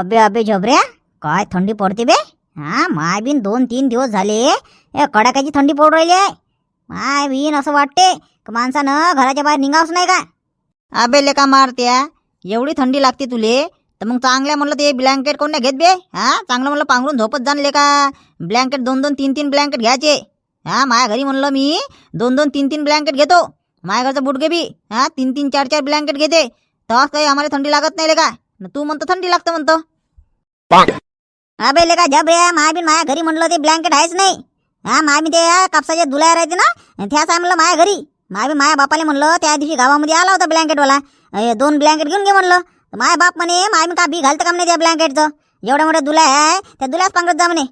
अबे अबे झबऱ्या काय थंडी पडते बे? हा माय बिन दोन तीन दिवस झाले. ए कडाक्याची थंडी पडू राहिली आहे. माय बिन असं वाटते का माणसानं घराच्या बाहेर निघावच नाही का? अबे लेका मारत्या. एवढी थंडी लागते तुले. तर मग चांगल्या म्हणलं ते ब्लँकेट कोण नाही घेत बे? हा चांगलं म्हणलं पांघरून झोपत जाणले का ब्लँकेट दोन दोन तीन तीन ब्लँकेट घ्यायचे. हा माझ्या घरी म्हणलं मी दोन दोन तीन तीन ब्लँकेट घेतो. माझ्या घरचं बुटगे बी. हा तीन तीन चार चार ब्लँकेट घेते. तेव्हाच काही आम्हाला थंडी लागत नाही लेका. न तू म्हणतो थंडी लागतं म्हणतो. अबे लेका झबऱ्या माय बिन माझ्या घरी म्हणलं ते ब्लँकेट आहेच नाही. हा माय बी ते कापसाच्या दुलाया राहते ना त्याच आहे म्हणलं माझ्या घरी. माय बी माझ्या बापाला म्हणलं त्या दिवशी गावामध्ये आला होता ब्लँकेटवाला दोन ब्लँकेट घेऊन घे म्हणलं. माझ्या बाप म्हणे माय बी का बी घालतं का म्हणे त्या ब्लँकेटचं एवढ्या मोठ्या दुला आहे त्या दुल्याच पांघरत जा म्हणे.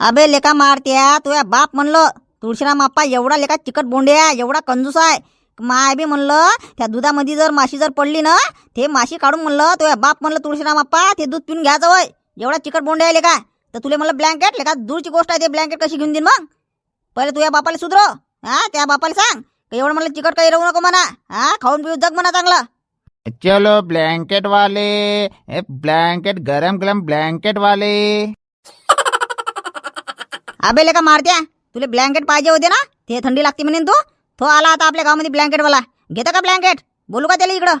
अबे लेका मारत्या तुझ्या बाप म्हणलं तुळशीराम आप्पा एवढा लेका चिकट बोंड्या एवढा कंजूस आहे. माय बी म्हणलं त्या दुधामध्ये जर माशी जर पडली ना ते माशी काढून म्हणलं तुझ्या बाप म्हणलं तुळशीराम आप्पा ते दूध पिऊन घ्यायचं वय एवढा चिकट बोंड्या आहे लेका तर तुला म्हणलं ब्लँकेट लेका दूरची गोष्ट आहे ते ब्लँकेट कशी घेऊन देईन मग? पहिले तुझ्या बापाला सुधरो हा त्या बापाला सांग. का एवढं म्हणलं चिकट काही राहू नको म्हणा. हा खाऊन पिऊ जग म्हणा चांगलं. चलो ब्लैंकेट वाले. ए, ब्लैंकेट गरम गरम ब्लैंकेट वाले. अबे लेका मारत्या? तुला ब्लँकेट पाहिजे होते ना? ते थंडी लागते म्हणेन तू. तो आला आता आपल्या गावामध्ये ब्लँकेटवाला. घेतं का ब्लँकेट? बोलू का त्याला इकडं?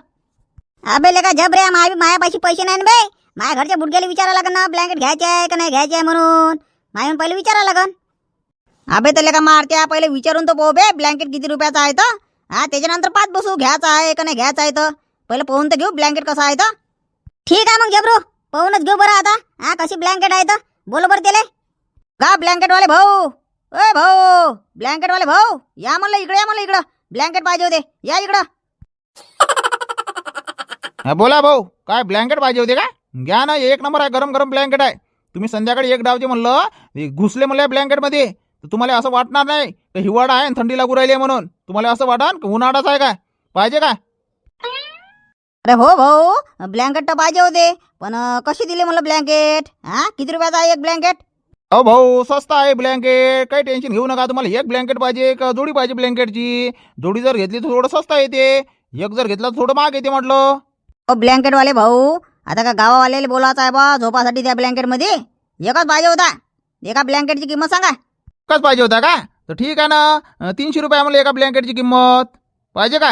अबे लेका झबऱ्या माय मायापाशी पैसे नाही ना बे. माझ्या घरच्या बुडग्याला विचारायला लागन ना ब्लँकेट घ्यायचे आहे का नाही घ्यायचे आहे म्हणून. मायून पहिले विचारायला लागन. अबे तर का मारत्या पहिले विचारून तर पाहू बे ब्लँकेट किती रुपयाचा आहे तर. हा त्याच्यानंतर पाच बसू घ्यायचं आहे का नाही घ्यायचं आहे तर. पहिलं पाहून तर घेऊ ब्लँकेट कसं आहे तर. ठीक आहे मग जबरू पाहूनच घेऊ बरं आता. हा कशी ब्लँकेट आहे तर. बोलो बरं त्याले. का ब्लँकेटवाले भाऊ? ओय भाऊ ब्लँकेटवाले भाऊ या म्हणलं इकडे या म्हणलं इकडं. ब्लँकेट पाहिजे होते या इकडं. हा, बोला भाऊ काय ब्लँकेट पाहिजे होते का? घ्या ना एक नंबर आहे गरम गरम ब्लँकेट आहे. तुम्ही संध्याकाळी एक डावचे म्हणलं घुसले म्हणलं ब्लँकेटमध्ये. तर तुम्हाला असं वाटणार नाही का हिवाळा आहे आणि थंडी लागू राहिली आहे म्हणून. तुम्हाला असं वाटन का उन्हाळाच आहे का? पाहिजे का? अरे हो भाऊ ब्लँकेट तर पाहिजे होते पण कशी दिली म्हणलं ब्लँकेट? हा किती रुपयाचा आहे एक ब्लँकेट? अहो भाऊ स्वस्त आहे ब्लँकेट काही टेन्शन घेऊ नका. तुम्हाला एक ब्लँकेट पाहिजे का जोडी पाहिजे ब्लँकेटची जोडी जर घेतली तर थोडं स्वस्त येते एक जर घेतलं तर थोडं महाग येते म्हटलं. ओ ब्लँकेटवाले भाऊ आता का गावावाल्याला बोलायचं आहे बा झोपासाठी त्या ब्लँकेटमध्ये एकच पाहिजे होता. एका ब्लँकेटची किंमत सांगा. एकच पाहिजे होता का? तर ठीक आहे ना. अं, तीनशे रुपये आहे म्हणलं एका ब्लँकेटची किंमत. पाहिजे का?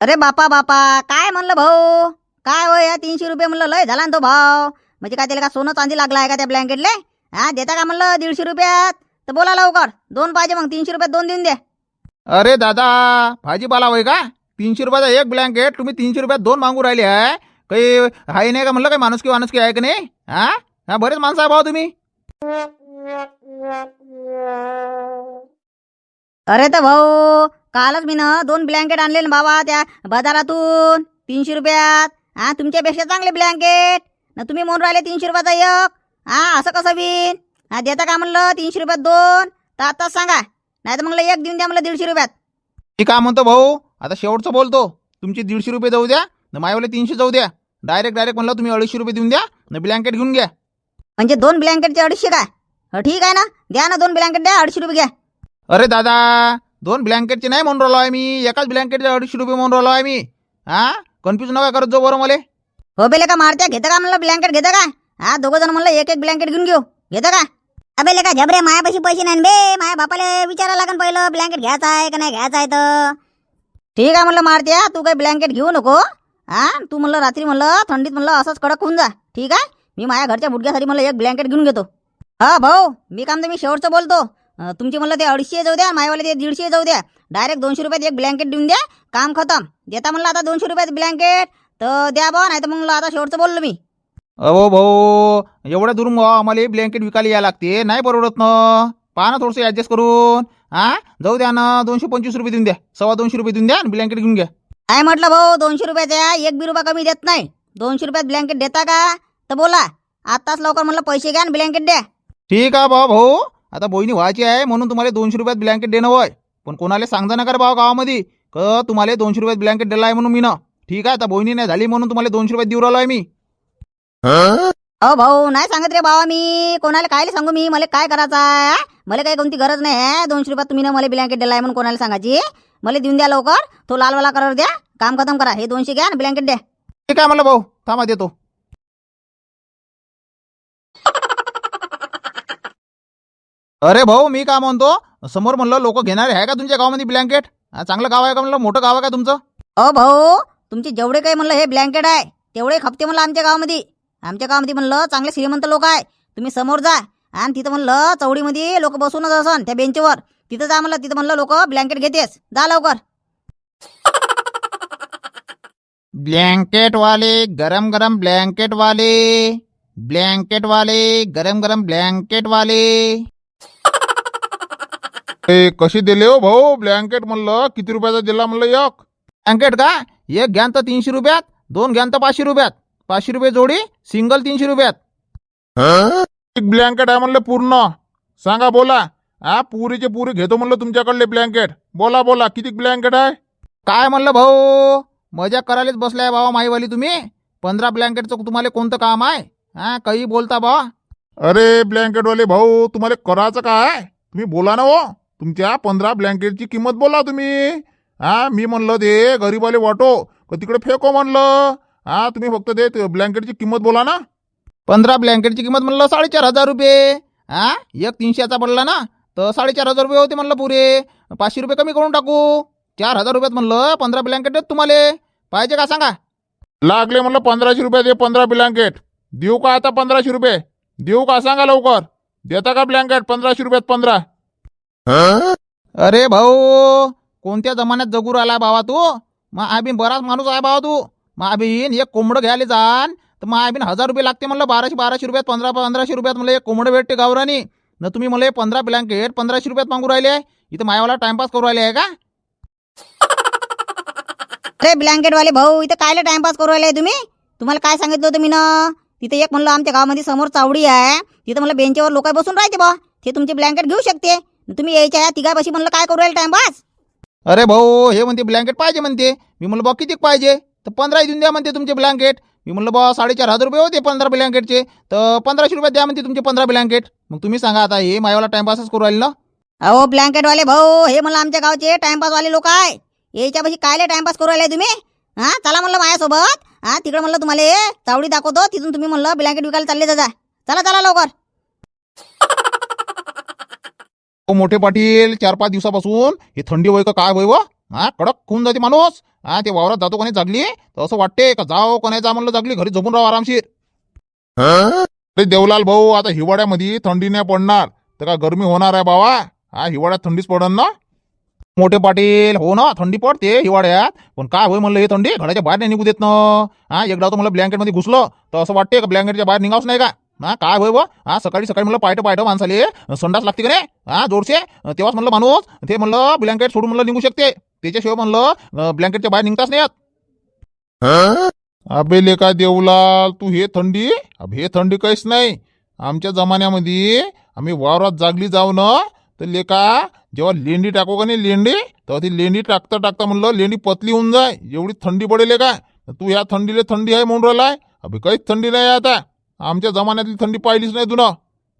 अरे बापा बापा. काय म्हणलं भाऊ? काय होय या तीनशे रुपये म्हणलं? लय झाला ना तो भाव. म्हणजे काय त्याला का सोनं चांदी लागला आहे का त्या ब्लँकेटले हा देता का म्हणलं दीडशे रुपयात? तर बोला लवकर. दोन पाहिजे मग तीनशे रुपयात दोन देऊन द्या अरे दादा भाजीपाला होय का? तीनशे रुपयाचा एक ब्लँकेट तुम्ही तीनशे रुपयात दोन मागू राहिले आहे. काही आहे नाही का म्हणलं काही माणुसकी वानुसकी आहे का नाही? हा? हा बरेच माणसं आहे भाऊ तुम्ही. अरे तर भाऊ कालच मी ना दोन ब्लँकेट आणले ना बाबा त्या बाजारातून. तीनशे रुपयात. हा तुमच्यापेक्षा चांगले ब्लँकेट ना तुम्ही म्हणून राहिले तीनशे रुपयाचा एक. हा असं कसं बिन? हा देता का म्हणलं? तीनशे रुपयात दोन. तर आताच सांगा. नाही तर म्हणलं एक देऊन द्या म्हणलं दीडशे रुपयात. मी काय म्हणतो भाऊ? आता शेवटचं बोलतो. तुमचे दीडशे रुपये जाऊ द्या न मायवाले तीनशे जाऊ द्या. डायरेक्ट डायरेक्ट म्हणलं तुम्ही अडीचशे रुपये देऊन द्या न ब्लँकेट घेऊन घ्या. म्हणजे दोन ब्लँकेटचे अडीचशे काय? हो ठीक आहे ना. द्या ना दोन ब्लँकेट द्या अडीचशे रुपये घ्या. अरे दादा दोन ब्लँकेटचे नाही म्हणून राहिलो आहे मी एकाच ब्लँकेटचे अडीचशे रुपये म्हणून राहिलो आहे मी हा? कन्फ्युज नका करत जाऊ बरं मला. हो बेले का मारत्या? घेतं का म्हणलं? ब्लँकेट घेतं का? हा दोघं जण म्हणलं एक एक ब्लँकेट घेऊन घेऊ. घेतो का? अबे लेका झबरे मायापाशी पैसे नाही बे. माया बापाला विचारायला लागन पहिलं ब्लँकेट घ्यायचं आहे का नाही घ्यायचं आहे तर. ठीक आहे म्हणलं मारत्या तू काही ब्लँकेट घेऊ नको. हा तू म्हणलं रात्री म्हणलं थंडीत म्हणलं असंच कडक होऊन जा. ठीक आहे? मी माझ्या घरच्या बुडग्यासाठी म्हणलं एक ब्लँकेट घेऊन घेतो. हा भाऊ मी काम तर मी शेवटचं बोलतो. तुमची तुमचे म्हणलं ते अडीचशे जाऊ द्या मायवाले ते दीडशे जाऊ द्या. डायरेक्ट दोनशे रुपयात एक ब्लँकेट देऊन द्या. काम खतम. देता म्हणलं आता दोनशे रुपयात ब्लँकेट तर द्या बा नाही तर म्हणलं आता शेवटचं बोललो मी. अहो भाऊ एवढ्या दुरून आम्हाला ब्लँकेट विकायला यायला लागते. नाही परवडत ना. पहा ना थोडंसं ॲडजस्ट करून. हा? जाऊ द्या ना. दोनशे पंचवीस रुपये देऊन द्या. सव्वा दोनशे रुपये देऊन द्या आणि ब्लँकेट घेऊन घ्या. काय म्हटलं भाऊ? दोनशे रुपयाचा एक बी रुपया कमी देत नाही. दोनशे रुपयात ब्लँकेट देता का? तर बोला. आताच लवकर म्हणलं पैसे घ्या आणि ब्लँकेट द्या. ठीक आहे भाऊ भाऊ. आता बहिणी व्हायची आहे म्हणून तुम्हाला दोनशे रुपयात ब्लँकेट देणं होय. पण कोणाला सांगता नका भाऊ गावामध्ये. क तुम्हाला दोनशे रुपयात ब्लँकेट दिला आहे म्हणून मी ना ठीक आहे आता बहिणी नाही झाली म्हणून तुम्हाला दोनशे रुपयात देऊ राहिलो आहे मी. अहो भाऊ नाही सांगत रे भावा मी. कोणाला काय सांगू मी? मला काय करायचं मला काही कोणती गरज नाही दोनशे रुपयात तुम्ही ना मला ब्लँकेट दिलाय म्हणून कोणाला सांगायची? मला देऊन द्या लवकर. तो लालवाला कलर द्या. काम खतम करा. हे दोनशे घ्या ब्लँकेट द्या. ठीक आहे मला भाऊ. थांबा देतो. अरे भाऊ मी काय म्हणतो? समोर म्हणलं लोक घेणारे आहे का तुमच्या गावामध्ये ब्लँकेट चांगलं गाव आहे का म्हणलं? मोठं गाव आहे का तुमचं? अ भाऊ तुमचे जेवढे काही म्हणलं हे ब्लँकेट आहे तेवढे खपते म्हणलं आमच्या गावामध्ये. आमच्या गावामध्ये म्हणलं चांगले श्रीमंत लोक आहे. तुम्ही समोर जा. आणि तिथं म्हणलं चौडीमध्ये लोक बसूनच असन त्या बेंचवर. तिथं जा म्हणलं तिथं म्हणलं लोक ब्लँकेट घेतेस. जा लवकर. ब्लँकेट वाले गरम गरम ब्लँकेट वाले ब्लँकेट वाले गरम गरम ब्लँकेट वाले ए कशी दिले हो भाऊ? ब्लँकेट म्हणलं किती रुपयाचा दिला म्हणलं एक? ब्लँकेट का? एक घ्यान तर तीनशे रुपयात दोन घ्यान तर पाचशे रुपयात. पाचशे रुपये जोडी सिंगल तीनशे रुपयात. एक ब्लँकेट आहे म्हणलं पूर्ण. सांगा बोला. हा पुरीचे पुरी घेतो म्हणलं तुमच्याकडले ब्लँकेट बोला बोला. किती ब्लँकेट आहे? काय म्हणलं भाऊ? मजा करायलाच बसलाय बाबा माईवाली तुम्ही. पंधरा ब्लँकेटचं तुम्हाला कोणतं काम आहे? हा काही बोलता बाबा अरे ब्लँकेटवाले भाऊ तुम्हाला करायचं काय तुम्ही बोला ना हो. तुमच्या पंधरा ब्लँकेटची किंमत बोला तुम्ही. हा मी म्हणलं ते गरीबाले वाटो का तिकडे फेको म्हणलं. हा तुम्ही फक्त ते ब्लँकेटची किंमत बोला ना. पंधरा ब्लँकेटची किंमत म्हणलं साडेचार हजार रुपये. हा एक तीनशेचा पडला ना तर साडेचार हजार रुपये होते म्हणलं पुरे. पाचशे रुपये कमी करून टाकू. चार हजार रुपयात म्हणलं पंधरा ब्लँकेट आहेत तुम्हाला. पाहिजे का सांगा? लागले म्हणलं पंधराशे रुपये दे पंधरा ब्लँकेट. देऊ का आता पंधराशे रुपये? देऊ का सांगा लवकर? देता का ब्लँकेट? पंधराशे रुपयात पंधरा. अरे भाऊ कोणत्या जमान्यात जगू राहिला बाबा तू? मग आबीन बराच माणूस आहे बाबा तू. मग आबीन एक कोंबडं घ्यायला जाण. तर मग आबीन हजार रुपये लागते म्हणलं बाराशे बाराशे रुपयात पंधरा पंधराशे रुपयात म्हणलं एक कोंबडं भेटते गावरानी. न तुम्ही मला हे पंधरा ब्लँकेट पंधराशे रुपयात मागू राहिले. इथं मायावाला टाइमपास करू राहिले आहे का? अरे ब्लँकेटवाले भाऊ इथं कायले टाइमपास करू राहिले तुम्ही? तुम्हाला काय सांगितलं होतं मी ना तिथे एक म्हणलं आमच्या गावामध्ये समोर चावडी आहे. तिथं म्हणलं बेंचवर लोक बसून राहते बा. ते तुमचे ब्लँकेट घेऊ शकते. तुम्ही यायच्या या तिघापाशी म्हणलं काय करू राहिले टाइमपास? अरे भाऊ हे म्हणते ब्लँकेट पाहिजे म्हणते. मी म्हणलं बा किती पाहिजे? तर पंधरा देऊन द्या म्हणते तुमचे ब्लँकेट मी म्हणलं बा साडेचार हजार रुपये होते पंधरा ब्लँकेटचे तर पंधराशे रुपये द्या म्हणते तुमचे पंधरा ब्लँकेट मग तुम्ही सांगा आता हे मायावाला टाइमपासच करू राहिले ना अहो ब्लँकेटवाले भाऊ हे म्हणलं आमच्या गावचे टाइमपास वाले लोक आहे. याच्यापाशी कायले टाइमपास करू राहिले तुम्ही? हा चला म्हणलं माझ्यासोबत. हा तिकडे म्हणलं तुम्हाला चावडी दाखवतो. तिथून तुम्ही म्हणलं ब्लँकेट विकायला चालले जा चला चला लवकर. मोठे पाटील चार पाच दिवसापासून हे थंडी होय का काय होय व? हा कडक खून जाते माणूस. हा ते वावरात जातो कोणी जागली? तर असं वाटते का जाओ कोणी जा म्हणलं जागली? घरी झोपून राहा आरामशीर. अरे देवलाल भाऊ आता हिवाळ्यामध्ये थंडी नाही पडणार. तर का गरमी होणार आहे बाबा? हा हिवाळ्यात थंडीच पडन ना? मोठे पाटील हो ना थंडी पडते हिवाळ्यात. पण काय होय म्हणलं हे थंडी? घराच्या बाहेर नाही निघू देत ना. हा एकदा तर मला ब्लँकेटमध्ये घुसलो. तर असं वाटते का ब्लँकेटच्या बाहेर निघावच नाही का? हा काय होय व हा सकाळी सकाळी म्हणलं पायटं पायटं माणसाले संडास लागते का रे हा जोडशे तेव्हाच म्हणलं माणूस ते म्हणलं ब्लँकेट सोडून म्हणलं निघू शकते. त्याच्याशिवाय म्हणलं ब्लँकेटच्या बाहेर निघताच नाही येत. अबे लेका देवलाल तू हे थंडी? अब हे थंडी काहीच नाही. आमच्या जमान्यामध्ये आम्ही वावरात जागली जाऊ ना तर लेका जेव्हा लेंडी टाकू का नाही लेंडी तेव्हा ती लेंडी टाकता टाकता म्हणलं लेंडी पतली होऊन जाय. एवढी थंडी पडेल का? तू ह्या थंडीला थंडी आहे म्हणून राहिलाय. अभि काहीच थंडी नाही आहे आता. आमच्या जमान्यातली थंडी पाहिलीच नाही तुला.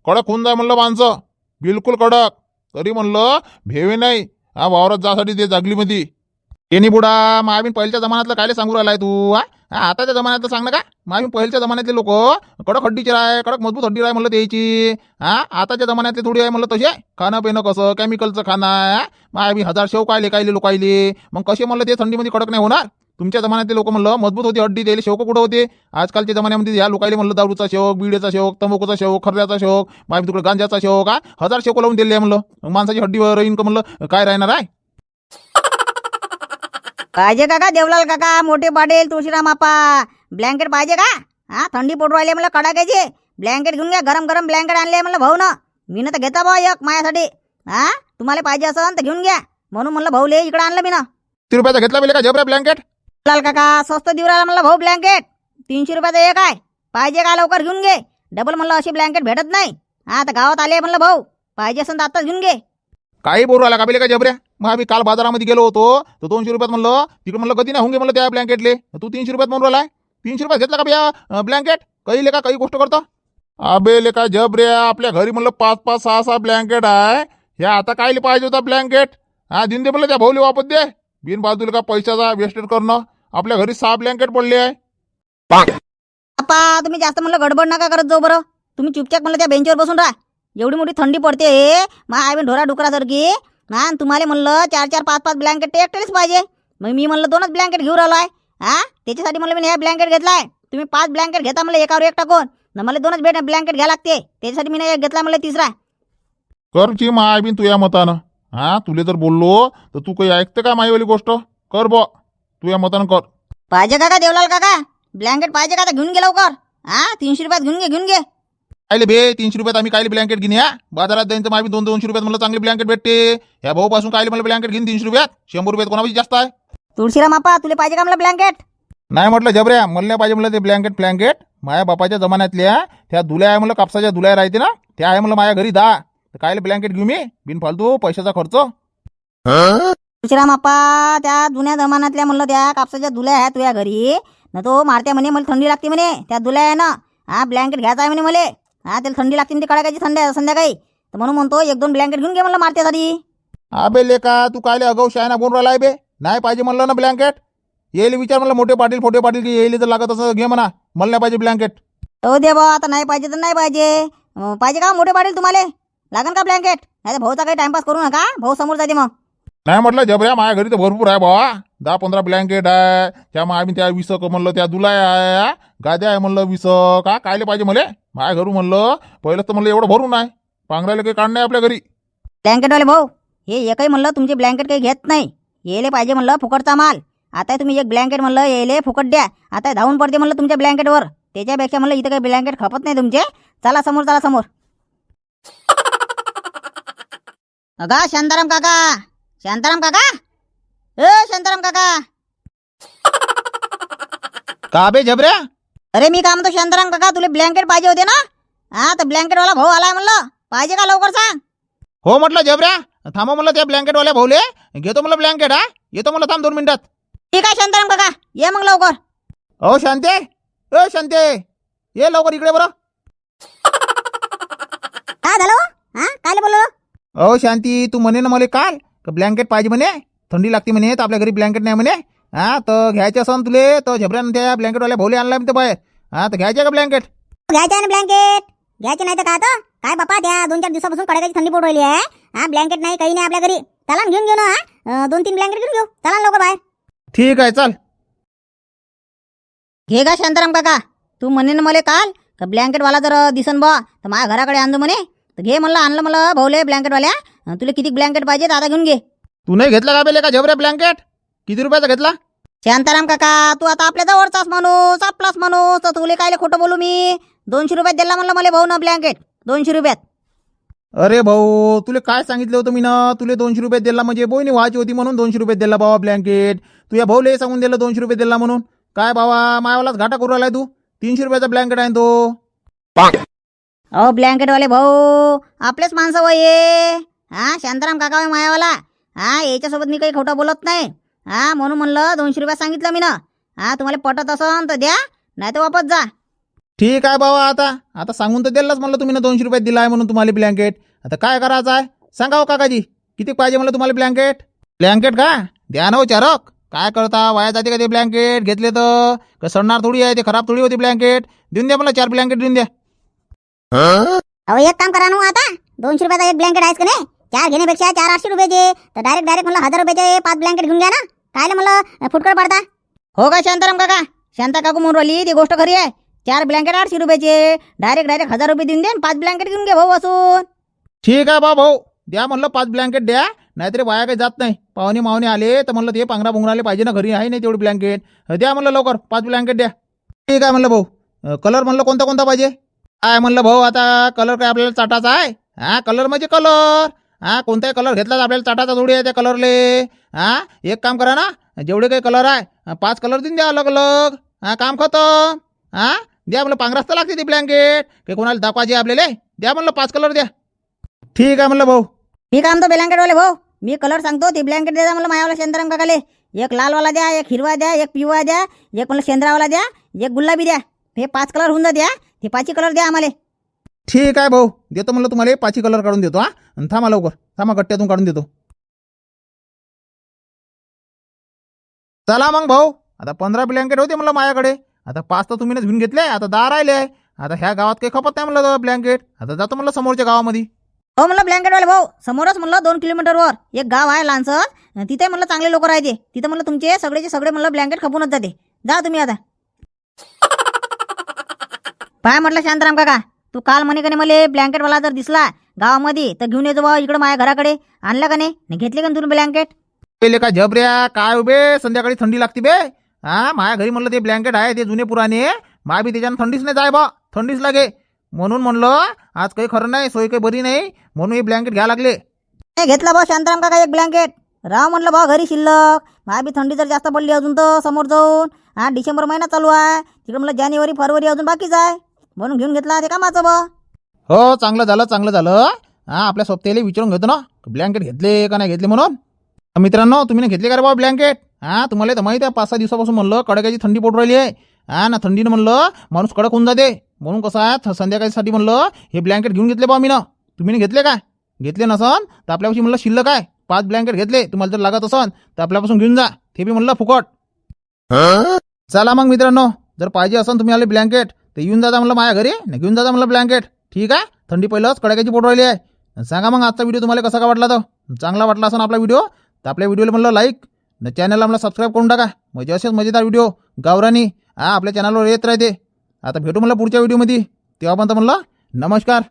कडक होऊन जाय म्हणलं माणसं. बिलकुल कडक. तरी म्हणलं भेवे नाही. हा वावरात जासाठी ते जागलीमध्ये. येणी बुडा मायाबीन पहिल्याच्या जमान्यातलं कायले सांगू राहिलाय तू हा? आताच्या जमान्यातलं सांग ना का? मायाबीन पहिल्याच्या जमान्यातले लोक कडक हड्डीचे राय कडक मजबूत हड्डी राय म्हणलं त्याची. हा आताच्या जमान्यातले थोडी आहे म्हणलं तसे. खाणं पिणं कसं केमिकलचं खाणं आहे मायाबी हजार शेव कायले कायले लोकायले मग कसे म्हणलं ते थंडीमध्ये कडक नाही होणार? तुमच्या जमान्यातले लोक म्हणलं मजबूत होती हड्डी त्याला शौक कुठं होते? आजकालच्या जमान्यामध्ये या लोकायले म्हणलं दारूचा शौक बिड्याचा शौक तंबाखूचा शौक खर्याचा शौक मायाबी तिकडे गांजाचा शौक हा? हजार शौक लावून दिले म्हणलं. माणसाची हड्डी राहीन का म्हणलं काय राहणार आहे पाहिजे का का देवलाल काका मोठे पाटील तुळशीराम आपा ब्लँकेट पाहिजे का? हा थंडी पडू राहिली मला कडाक्याची. ब्लँकेट घेऊन घ्या गरम गरम ब्लँकेट आणले म्हणलं भाऊ ना मी ना तर घेता भाऊ एक माझ्यासाठी. हा तुम्हाला पाहिजे असेल तर घेऊन घ्या. म्हणून म्हणलं भाऊ ले इकडे आणलं मी ना किती रुपयाचा घेतला बेले का जबऱ्या ब्लँकेट लाल काका स्वस्त देऊ राहिला म्हणलं भाऊ ब्लँकेट तीनशे रुपयाचं एक आहे. पाहिजे का लवकर घेऊन घे. डबल म्हणलं अशी ब्लँकेट भेटत नाही. हा आता गावात आले म्हणलं भाऊ. पाहिजे असेल तर आताच घेऊन घे. काही बोलू राहिला काबिले का जबऱ्या? मग आम्ही काल बाजारामध्ये गेलो होतो. तर दोनशे रुपयात म्हणलं तिकडे म्हणलं कधी नाही होऊन गे म्हणलं त्या ब्लँकेटले तू तीनशे रुपयात म्हणून राहिलाय. तीनशे रुपयात घेतला का बिया ब्लँकेट काही लेखा का काही गोष्ट करतो? अबे लेखा जब रे आपल्या घरी म्हणलं पाच पाच सहा सहा ब्लँकेट आहे. हे आता कायले पाहिजे होता ब्लँकेट हा दिन दे म्हणलं त्या भाऊले वापस दे. बिन बाजूला का पैशाचा वेस्टेड करणं? आपल्या घरी सहा ब्लँकेट पडले आहे. तुम्ही जास्त म्हणलं गडबड नका करत जाऊ बरं. तुम्ही चुपचाप म्हणलं त्या बेंचवर बसून राहा. एवढी मोठी थंडी पडते मग आम्ही ढोरा डुकरासारखी. हा आणि तुम्हाला म्हणलं चार चार पाच पाच ब्लँकेट ते एकटेच पाहिजे. मग मी म्हणलं दोनच ब्लँकेट घेऊन राहिलो आहे हा त्याच्यासाठी म्हणलं मी हे ब्लँकेट घेतलाय. तुम्ही पाच ब्लँकेट घेता मला एकावर एक टाकून. न मला दोनच बेट ब्लँकेट घ्या लागते. त्याच्यासाठी मी नाही एक घेतला म्हणलं तिसरा. करची माय बिन तुझ्या मतानं. हा तुले जर बोललो तर तू काही ऐकते का माईवाली गोष्ट? कर बा तुझ्या मतानं कर. पाहिजे का का देवलाल काका? ब्लँकेट पाहिजे का घेऊन गे लवकर. हा तीनशे रुपयात घेऊन घे घेऊन घे. कायले बे तीनशे रुपयात आम्ही कायले ब्लँकेट घेईन या? बाजारात जाईन तर माझी दोन दोनशे रुपयात मला चांगले ब्लँकेट भेटते. या भाऊ पासून कायले मला ब्लँकेट घेईन तीनशे रुपयात? शंभर रुपयात कोणापाशी जास्त आहे? तुळशीराम आपा तुला पाहिजे का मला ब्लँकेट नाही म्हटलं जबऱ्या मला पाहिजे म्हणलं ते ब्लँकेट ब्लँकेट माझ्या बापाच्या जमान्यातल्या त्या दुल्या आहे म्हणलं कापसाच्या दुल्या राहते ना त्या आहे म्हणलं माझ्या घरी दहा. तर कायले ब्लँकेट घेऊ मी? बिन फालतू पैशाचा खर्च? तुळशीराम त्या जुन्या जमान्यातल्या म्हणलं त्या कापसाच्या दुल्या आहेत तुझ्या घरी. न तो मारते म्हणे मला थंडी लागते म्हणे. त्या दुल्या आहे ना हा ब्लँकेट घ्यायचा आहे म्हणे मला. हा त्याला थंडी लागते ते कडाकायची थंडी संध्याकाळी. तर म्हणून म्हणतो एक दोन ब्लँकेट घेऊन घे म्हणलं मारत्यासाठी अबे लेका तू कायले अगाऊ शायना बोल राहिला आहे बे नाही पाहिजे म्हणलं ना ब्लँकेट येईल विचार म्हणलं मोठे पाटील फोटे पाटील की येईल तर लागत असं घे म्हणा. मला नाही पाहिजे ब्लँकेट हो दे बा आता नाही पाहिजे तर नाही पाहिजे. अं, पाहिजे का मोठे पाटील तुम्हाला? लागन का ब्लँकेट नाही तर भाऊचा काही टाइमपास करू नका भाऊ समोर जाते मग. नाही म्हटलं जबऱ्या माझ्या घरी तर भरपूर आहे बाबा दहा पंधरा ब्लँकेट आहे. त्यामुळे आम्ही त्या विस म्हणलं त्या दुलाय आहे गाद्या आहे म्हणलं विस का कायले पाहिजे मला? माझ्या घरू म्हणलं पहिलं तर म्हणलं एवढं भरून आहे पांघरायला काही काढ नाही आपल्या घरी. ब्लँकेटवाले भाऊ हे एकही म्हणलं तुमचे ब्लँकेट काही घेत नाही. येले पाहिजे म्हणलं फुकटचा माल. आता तुम्ही एक ब्लँकेट म्हणलं येले फुकट द्या. आता धावून पडते म्हणलं तुमच्या ब्लँकेटवर त्याच्यापेक्षा म्हणलं इथं काही ब्लँकेट खपत नाही तुमचे. चला समोर चला समोर. अगा शांताराम काका. शांताराम काका? ए शांताराम काका. का बे जबऱ्या अरे मी काय म्हणतो शांताराम काका तुला ब्लँकेट पाहिजे होते ना? हा तर ब्लँकेटवाला भाऊ आलाय म्हणलं. पाहिजे का लवकर सांग? हो म्हटलं जबऱ्या थांबा म्हणलं त्या ब्लँकेटवाल्या भाऊले. घेतो म्हणलं ब्लँकेट हा. येतो म्हणलं थांब दोन मिनिटात. ठीक आहे शांताराम काका. ये मग लवकर. अहो शांते. ए शांते. ये लवकर इकडे बरं. काय झालं हो? हा काय बोललो? अहो शांती तू म्हणे ना मला काल का ब्लँकेट पाहिजे म्हणे? थंडी लागते म्हणे तर आपल्या घरी ब्लँकेट नाही म्हणे? हा तर घ्यायचे असं तुले तर झबऱ्यानं त्या ब्लँकेटवाल्या भाऊले आणलाय म्हणते बाहेर. हा तर घ्यायचे का ब्लँकेट घ्यायचं ना ब्लँकेट घ्यायचे नाही तर काय तर? काय बापा त्या दोन चार दिवसापासून कडाक्याची थंडी पडू राहिली आहे. हा ब्लँकेट नाही काही नाही आपल्या घरी. चला घेऊन घेऊ ना हा. दोन तीन ब्लँकेट घेऊन घेऊ. चला लवकर बाहेर. ठीक आहे चल. घे का शांताराम काका. तू म्हणे ना मला काल का ब्लँकेटवाला जर दिसन बा तर माझ्या घराकडे आणतो म्हणे. तर घे म्हणलं आणलं मला भाऊले ब्लँकेटवाल्या. तुला किती ब्लँकेट पाहिजे आता घेऊन घे. तू नाही घेतला का बेले का झबऱ्या ब्लँकेट? किती रुपयाचा घेतला? शांताराम काका तू आता आपल्या जवळचाच माणूस आपलाच माणूस. तर तुले कायले खोटं बोलू मी? दोनशे रुपयात दिला म्हणलं मला भाऊ ना ब्लँकेट. दोनशे रुपयात. अरे भाऊ तुला काय सांगितलं होतं मी ना तुला दोनशे रुपये दिला म्हणजे बोईनी व्हायची होती म्हणून दोनशे रुपये दिला बाबा ब्लँकेट. तुझ्या भाऊले सांगून दिलं दोनशे रुपये दिला म्हणून. काय बाबा मायावालाच घाटा करू राहिलाय तू? तीनशे रुपयाचा ब्लँकेट आहे तो? अहो ब्लँकेटवाले भाऊ आपलेच माणसं वय ये हा शांताराम काका मायावाला. हा याच्यासोबत मी काही खोटं बोलत नाही. हा म्हणून म्हणलं दोनशे रुपये सांगितलं मी ना हा तुम्हाला पटत असन तर द्या नाही तर वापस जा. ठीक आहे बाबा आता. आता सांगून तर दिलाच म्हणलं तुम्ही ना दोनशे रुपयात दिला आहे म्हणून तुम्हाला ब्लँकेट. आता काय करायचं आहे? सांगा हो काकाजी किती पाहिजे म्हणलं तुम्हाला ब्लँकेट? ब्लँकेट का? द्या ना हो चारक. काय करता? वाया जाते का ते ब्लँकेट? घेतले तर? का सडणार थोडी आहे ते खराब थोडी होती ब्लँकेट. देऊन द्या मला चार ब्लँकेट देऊन द्या. अहो एक काम करा ना हो आता. दोनशे रुपयाचा एक ब्लँकेट आहेच का नाही? चार घेण्यापेक्षा चार आठशे रुपयाचे. तर डायरेक्ट डायरेक्ट म्हणलं हजार रुपयाचे पाच ब्लँकेट घेऊन घ्या ना. कायले म्हणलं फुटकळ पडता? हो का शांताराम काका? शांता काकू म्हणून राहिली ती गोष्ट खरी आहे. चार ब्लँकेट आठशे रुपयाचे. डायरेक्ट डायरेक्ट हजार रुपये देऊन दे आणि पाच ब्लँकेट घेऊन घे भाऊ असून. ठीक आहे बा भाऊ. द्या म्हणलं पाच ब्लँकेट द्या. नाहीतरी वाया काही जात नाही. पाहुणे मावणे आले तर म्हणलं ते पांघरा बुंगराले पाहिजे ना घरी आहे नाही तेवढी ब्लँकेट द्या म्हणलं लवकर पाच ब्लँकेट द्या. ठीक आहे म्हणलं भाऊ. कलर म्हणलं कोणता कोणता पाहिजे? काय म्हणलं भाऊ आता कलर काय आपल्याला चाटाचा आहे? हा कलर म्हणजे कलर हा कोणताही कलर घेतलाच आपल्याला चाटाचा थोडी आहे त्या कलरले हा एक काम करा ना जेवढे काही कलर आहे पाच कलर देऊन द्या अलग अलग हा काम खतम. हा द्या म्हणलं पांघराच तर लागते ती ब्लँकेट काही कोणाला दाखवायची आपल्याला द्या म्हणलं पाच कलर द्या. ठीक आहे म्हणलं भाऊ. मी काय म्हणतो ब्लँकेटवाले भाऊ. मी कलर सांगतो ते ब्लँकेट द्या मला मायावाला शांताराम काकाले. एक लालवाला द्या एक हिरवा द्या एक पिवळा द्या एक म्हणलं शेंद्रावाला द्या एक गुलाबी द्या. हे पाच कलर होऊन द्या हे पाचही कलर द्या आम्हाला. ठीक आहे भाऊ. देतो म्हणलं तुम्हाला पाचही कलर काढून देतो हा. आणि थांबा लवकर. थांबा गट्ट्यातून काढून देतो. चला मग भाऊ. आता पंधरा ब्लँकेट होते म्हणलं माझ्याकडे. आता पाच तर तुम्हीच घेऊन घेतले. आता दहा राहिले आहे. आता ह्या गावात काही खपत नाही म्हणलं ब्लँकेट आता जातो म्हणलं समोरच्या गावामध्ये. हो म्हणलं ब्लँकेटवाले भाऊ. समोरच म्हणलं दोन किलोमीटरवर एक गाव आहे लहानसं तिथे म्हणलं चांगले लोक राहते. तिथं म्हणलं तुमचे सगळेचे सगळे म्हणलं ब्लँकेट खपूनच जाते. जा तुम्ही आता. पाय म्हटलं शांताराम काका तू काल म्हणे का नाही मला ब्लँकेटवाला जर दिसला गावामध्ये तर घेऊन येतो बा इकडं माझ्या घराकडे. आणलं का नाही नाही घेतले का नाही तुम्ही ब्लँकेट? पहिले का झबऱ्या काय उभे? संध्याकाळी थंडी लागते बे. हा माझ्या घरी म्हणलं ते ब्लँकेट आहे ते जुने पुराणे. मा बी त्याच्यानं थंडीच नाही जाय बा थंडीच लागे. म्हणून म्हणलं आज काही खरं नाही सोय काही बरी नाही म्हणून हे ब्लँकेट घ्या लागले. नाही घेतला भाऊ शांताराम काका एक ब्लँकेट. राव म्हणलं भाऊ घरी शिल्लक. माझ्या बी थंडी जर जास्त पडली अजून तर समोर जाऊन. हा डिसेंबर महिना चालू आहे. तिकडे म्हणलं जानेवारी फरवरी अजून बाकीच आहे म्हणून घेऊन घेतला ते कामाचं बा? हो चांगलं झालं चांगलं झालं. हा आपल्या सोबत्याला विचारून घेतो ना. ब्लँकेट घेतले का नाही घेतले म्हणून? मित्रांनो तुम्ही घेतले का रे बाबा ब्लँकेट? हा तुम्हाला तर माहिती आहे पाच सहा दिवसापासून म्हणलं कडाक्याची थंडी पडू राहिली आहे. हा ना थंडीनं म्हणलं माणूस कडक होऊन जाते. म्हणून कसं आहे संध्याकाळीसाठी म्हणलं हे ब्लँकेट घेऊन घेतले बा मी ना. तुम्ही घेतले काय? घेतले नसन तर आपल्यापाशी म्हणलं शिल्लक आहे. पाच ब्लँकेट घेतले तुम्हाला जर लागत असन तर आपल्यापासून घेऊन जा. ते बी म्हणलं फुकट. चला मग मित्रांनो जर पाहिजे असन तुम्ही आले ब्लँकेट तर येऊन जाता म्हणलं माझ्या घरी? नाही घेऊन जाता म्हणलं ब्लँकेट ठीक आहे? थंडी पहिलंच कडाक्याची पोट राहिली आहे. सांगा मग आजचा व्हिडिओ तुम्हाला कसा का वाटला तर चांगला वाटला असं आपला व्हिडिओ तर आपल्या व्हिडिओला म्हणलं लाईक न चॅनलला म्हणलं सबस्क्राईब करून टाका. म्हणजे असेच मजेदार व्हिडिओ गावरानी. हा आपल्या चॅनलवर येत राहते. आता भेटू म्हणलं पुढच्या व्हिडिओमध्ये तेव्हापर्यंत म्हणलं नमस्कार.